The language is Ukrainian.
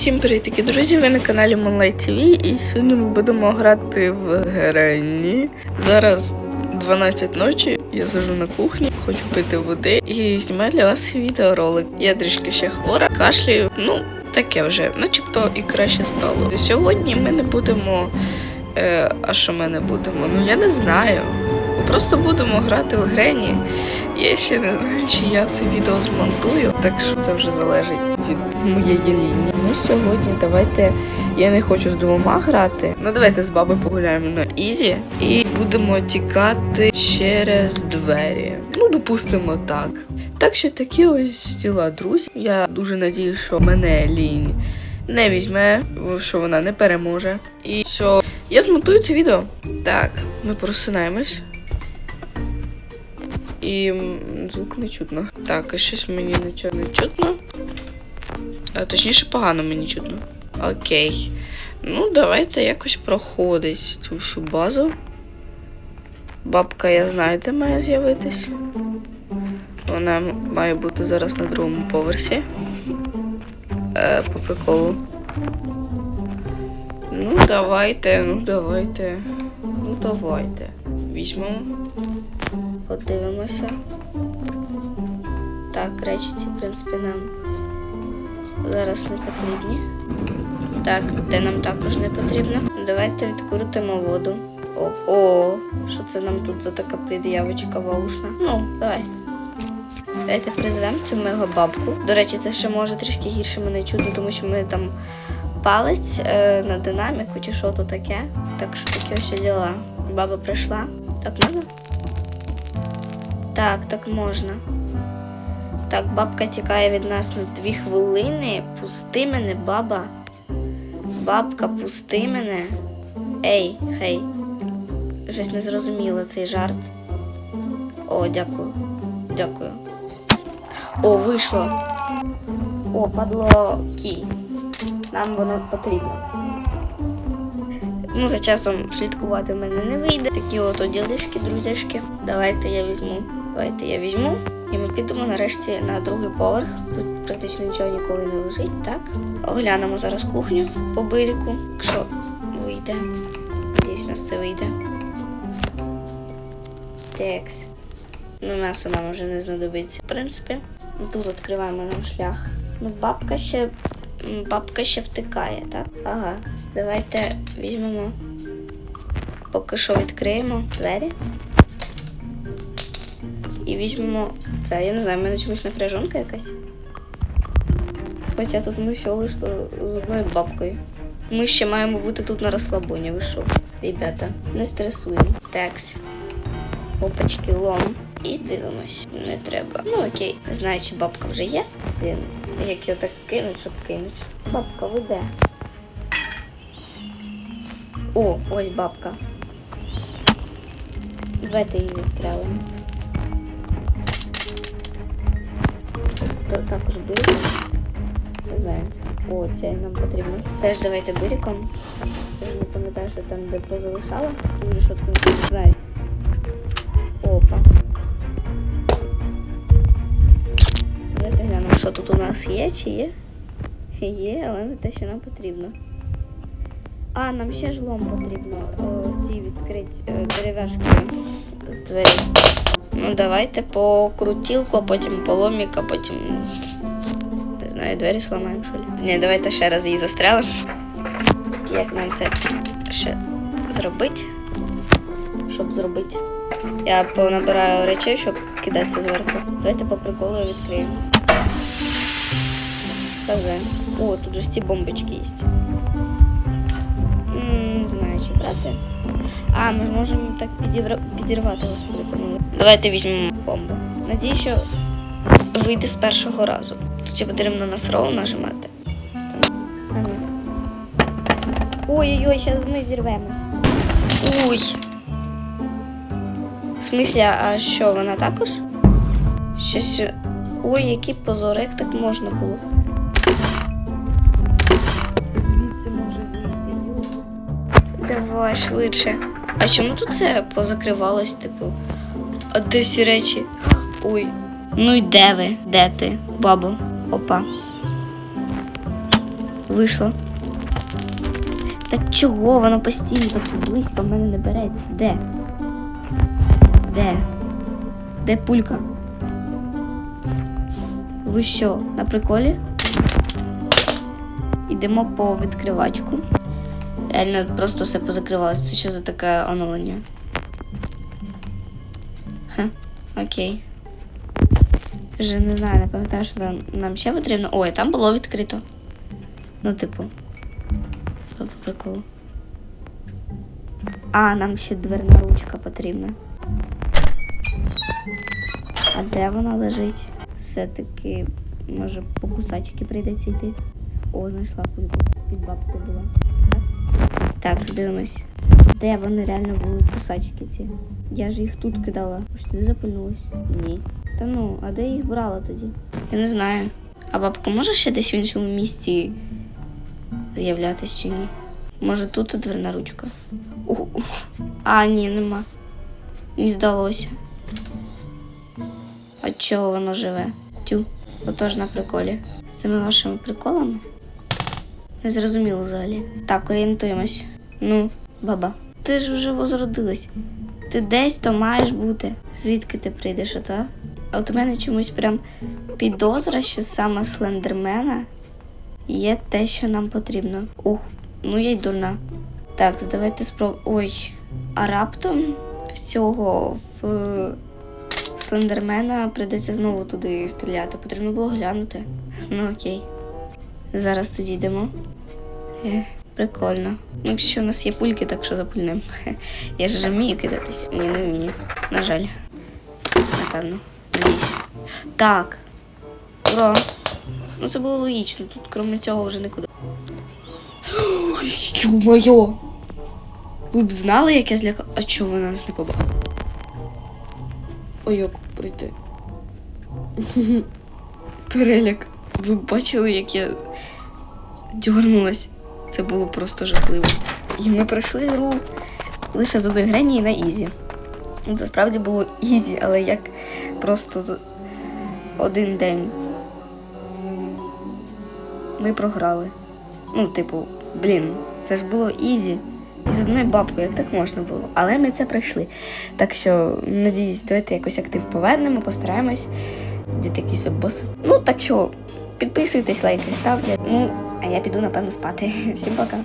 Всім привітки, друзі! Ви на каналі Moonlight TV і сьогодні ми будемо грати в Гренні. Зараз 12 ночі, я сижу на кухні, хочу пити води і знімаю для вас відеоролик. Я трішки ще хвора, кашлюю, ну таке вже, начебто і краще стало. Сьогодні ми не будемо. Е, а що ми не будемо? Ну я не знаю. Ми просто будемо грати в Гренні. Я ще не знаю, чи я це відео змонтую, так що це вже залежить від моєї лінії. Ну сьогодні давайте. Я не хочу з двома грати. Ну давайте з баби погуляємо на Ізі і будемо тікати через двері. Ну, допустимо так. Так що такі ось діла, друзі. Я дуже надію, що мене лінь не візьме, що вона не переможе. І що я змонтую це відео. Так, ми просинаємось. І звук не чутно. Так, щось мені нічого не чутно. А точніше, погано мені чутно. Окей. Ну, давайте якось проходить цю всю базу. Бабка, я знаю, де має з'явитись. Вона має бути зараз на другому поверсі. Е, по приколу. Ну, давайте, ну давайте. Ну, давайте. Візьмемо. Подивимося. Так, речі ці, в принципі, нам зараз не потрібні. Так, те нам також не потрібно. Давайте відкрутимо воду. О, о, що це нам тут за така пред'явочка ваушна? Ну, давай. Давайте призвемо цю мегабабку. До речі, це ще може трішки гірше мене чути, тому що ми там палець е, на динаміку чи що то таке. Так що такі ось діла. Баба прийшла. Так можна? Так, так можна. Так, бабка тікає від нас на дві хвилини. Пусти мене, баба. Бабка, пусти мене. Ей, хей. Щось не зрозуміло цей жарт. О, дякую. Дякую. О, вийшло. О, падло кі. Нам воно потрібно. Ну, за часом слідкувати в мене не вийде. Такі от ділишки, друзяшки. Давайте я візьму. Давайте я візьму. І ми підемо нарешті на другий поверх. Тут практично нічого ніколи не лежить, так? Оглянемо зараз кухню по бирику, якщо вийде. Надіюсь, нас це вийде. Текс. Ну, м'ясо нам вже не знадобиться. В принципі, тут відкриваємо нам шлях. Ну, бабка ще. Бабка ще втикає, так? Ага. Давайте візьмемо. Поки що відкриємо двері. І візьмемо це, я не знаю, в мене чомусь напряжонка якась. Хоча тут ми все лише з одною бабкою. Ми ще маємо бути тут на розслабоні, ви що, ребята, не стресуємо. Такс. Опачки, лом. І дивимось. Не треба. Ну окей. Не знаю, чи бабка вже є. Блін, як його так кинуть, щоб кинуть. Бабка, ви де? О, ось бабка. Давайте її застрелимо. Також бириком. Не знаю. О, це нам потрібно. Теж давайте бириком. Я не пам'ятаю, що там де позалишала. Дуже швидко не знаю. Опа. Давайте глянемо, що тут у нас є, чи є? Є, але не те, що нам потрібно. А, нам ще ж лом потрібно. О, ті відкрити е, дерев'яшки з двері. Ну, давайте по крутілку, а потім по ломік, а потім. Не знаю, двері сламаємо, що ли. Ні, давайте ще раз її застрелимо. Як нам це ще зробити? Щоб зробити. Я понабираю речей, щоб кидатися зверху. Давайте по приколу відкриємо. Казе. О, тут же ці бомбочки є. Не знаю, чи брати. А, ми можемо так підірвати, господи, помилуй. Давайте візьмемо бомбу. Надію, що вийде з першого разу. Тут потрібно на нажимати. Стоп. А ну. Ой-ой-ой, зараз ми зірвемось. Ой. В смислі, а що, вона також? Щось. Ой, який позор, як так можна було? Звідси може вийти. Давай швидше. А чому тут це позакривалось, типу? А всі речі? Ой. Ну і де ви? Де ти, бабо? Опа. Вийшло. Так чого воно постійно так близько в мене не береться? Де? Де? Де пулька? Ви що, на приколі? Йдемо по відкривачку. Реально просто все позакривалося. Це що за таке оновлення? Окей. Вже не знаю, не пам'ятаю, що нам, нам ще потрібно. Ой, там було відкрито. Ну, типу. По приколу. А, нам ще дверна ручка потрібна. А де вона лежить? Все-таки, може, по кусачки прийдеться йти. О, знайшла. Під бабкою була. Так дивимось. Де вони реально були кусачки ці? Я ж їх тут кидала. Ось туди запульнулась. Ні. Та ну, а де їх брала тоді? Я не знаю. А бабка може ще десь в іншому місці з'являтись чи ні? Може тут дверна ручка? Ух, ух. А, ні, нема. Не здалося. А чого воно живе? Тю, отож на приколі. З цими вашими приколами? Не зрозуміло взагалі. Так, орієнтуємось. Ну, баба, ти ж вже возродилась. Ти десь то маєш бути. Звідки ти прийдеш, та? А от у мене чомусь прям підозра, що саме в слендермена є те, що нам потрібно. Ух, ну я й дурна. Так, давайте спроб... Ой. А раптом в цього в е, слендермена прийдеться знову туди стріляти. Потрібно було глянути. Ну окей. Зараз тоді йдемо. Е, прикольно. Ну, якщо у нас є пульки, так що запульнемо. Я ж вмію кидатись. Ні, не вмію. На жаль. Напевно. Надіюсь. Так. Ура. Ну це було логічно. Тут крім цього вже нікуди. Ё-моё! Ви б знали, як я зляка. А чого вона нас не побачила? Ой, як прийти. Переляк. Ви бачили, як я дьорнулась. Це було просто жахливо. І ми пройшли гру лише з одної грені на ізі. Ну, Це справді було ізі, але як просто за один день ми програли. Ну, типу, блін, це ж було ізі. І з одною бабкою, як так можна було. Але ми це пройшли. Так що, надіюсь, давайте якось актив повернемо, постараємось. Діти якийсь бос. Ну, так що, підписуйтесь, лайки ставте. Ну, а я піду, напевно, спати. Всім пока.